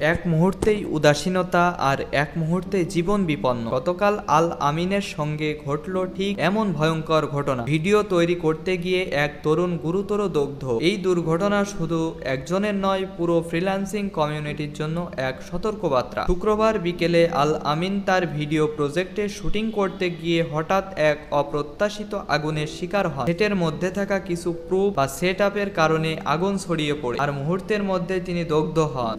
এক মুহূর্তেই উদাসীনতা আর এক মুহূর্তে জীবন বিপন্ন। গতকাল আল আমিনের সঙ্গে ঘটল ঠিক এমন ভয়ঙ্কর ঘটনা। ভিডিও তৈরি করতে গিয়ে এক তরুণ গুরুতর দগ্ধ। এই দুর্ঘটনা শুধু একজনের নয়, পুরো ফ্রিল্যান্সিং কমিউনিটির জন্য এক সতর্কবার্তা। শুক্রবার বিকেলে আল আমিন তার ভিডিও প্রজেক্টে শুটিং করতে গিয়ে হঠাৎ এক অপ্রত্যাশিত আগুনের শিকার হয় সেটের মধ্যে থাকা কিছু প্রুফ বা সেট কারণে আগুন ছড়িয়ে পড়ে। আর মুহূর্তের মধ্যে তিনি দগ্ধ হন।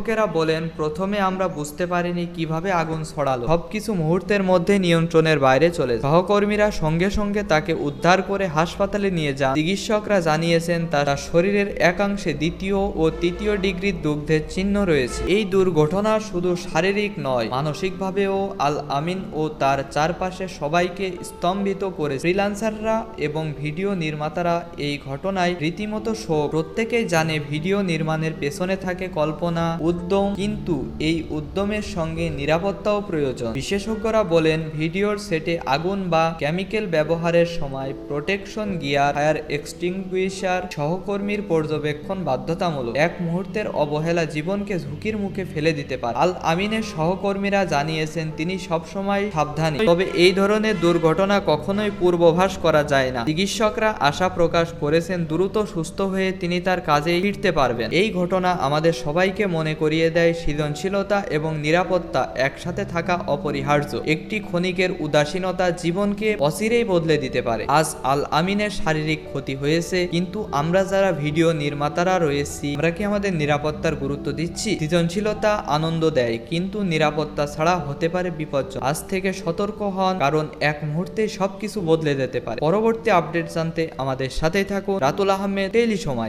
পর্যবেক্ষকেরা বলেন, প্রথমে আমরা বুঝতে পারিনি কীভাবে আগুন ছড়ালো। সবকিছু মুহূর্তের মধ্যে নিয়ন্ত্রণের বাইরে চলে। সহকর্মীরা সঙ্গে সঙ্গে তাকে উদ্ধার করে হাসপাতালে নিয়ে যান। চিকিৎসকরা জানিয়েছেন, তার শরীরের একাংশে দ্বিতীয় ও তৃতীয় ডিগ্রির দুগ্ধের চিহ্ন রয়েছে। এই দুর্ঘটনা শুধু শারীরিক নয়, মানসিকভাবেও আল আমিন ও তার চারপাশে সবাইকে স্তম্ভিত করে। ফ্রিল্যান্সাররা এবং ভিডিও নির্মাতারা এই ঘটনায় রীতিমতো শোক। প্রত্যেকেই জানে, ভিডিও নির্মাণের পেছনে থাকে কল্পনা উদ্যম, কিন্তু এই উদ্যমের সঙ্গে নিরাপত্তাও প্রয়োজন। বিশেষজ্ঞরা বলেন, ভিডিওর সেটে আগুন বা কেমিক্যাল ব্যবহারের সময় প্রোটেকশন গিয়ার, ফায়ার এক্সটিংগুইশার সহকর্মীর পর্যবেক্ষণ বাধ্যতামূলক। এক মুহূর্তের অবহেলা জীবনকে ঝুঁকির মুখে ফেলে দিতে পারে। আল আমিনের সহকর্মীরা জানিয়েছেন, তিনি সবসময় সাবধানী। তবে এই ধরনের দুর্ঘটনা কখনোই পূর্বভাস করা যায় না। চিকিৎসকরা আশা প্রকাশ করেছেন, দ্রুত সুস্থ হয়ে তিনি তার কাজে ফিরতে পারবেন। এই ঘটনা আমাদের সবাইকে মনে করিয়ে দেয় সৃজনশীলতা এবং নিরাপত্তা, একসাথে থাকা অপরিহার্য। একটি ক্ষণিকের উদাসীনতা জীবনকে অচিরেই বদলে দিতে পারে। আজ আল আমিনের শারীরিক ক্ষতি হয়েছে, কিন্তু আমরা যারা ভিডিও নির্মাতারা রয়েছি, আমরা কি আমাদের নিরাপত্তার গুরুত্ব দিচ্ছি? সৃজনশীলতা আনন্দ দেয়, কিন্তু নিরাপত্তা ছাড়া হতে পারে বিপজ্জনক আজ থেকে সতর্ক হন, কারণ এক মুহূর্তে সবকিছু বদলে যেতে পারে। পরবর্তী আপডেট জানতে আমাদের সাথেই থাকুন। রাতুল আহমেদ, ডেইলি সময়।